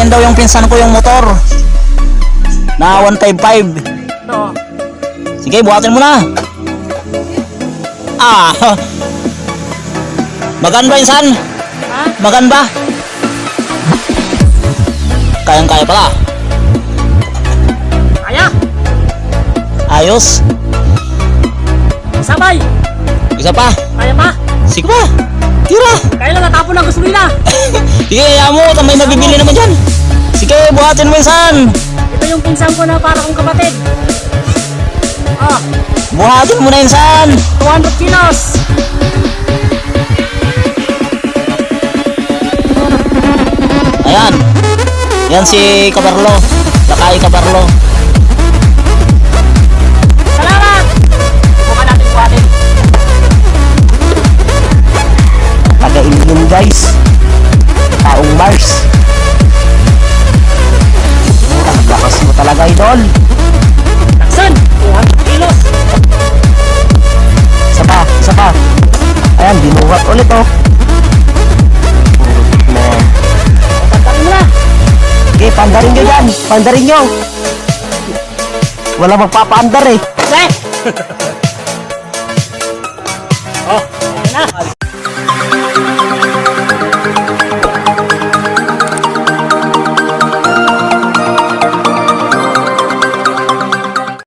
buhatin daw yung pinsan ko yung motor. Na 155. Ito. Sige, buhatin mo na. Ah. Magan ba insan? Ha? Magan ba? Kayang-kaya pala. Kaya. Ayos. Sabay. Isa pa. Kaya pa. Sige pa. Tira. Kaya lang natapon ng gasolina. Sige, kaya mo. May mabibili naman dyan. Sige, buhatin mo insan. Ito yung pinsan ko na para kong kapatid. Ah, Buhatin mo na insan. 200 kilos. Ayan. Yan si Kabarlo. Lakay Kabarlo. Salamat. Buka natin buhatin. Taga-Indian guys. Taong Mars. Ang lakas mo talaga idol. Laksan. 200 kilos. Isa pa, isa pa. Ayan, binuhat ulit oh. Okay, pandarin nyo yan. Pandarin nyo. Wala magpapaandar eh. Eh.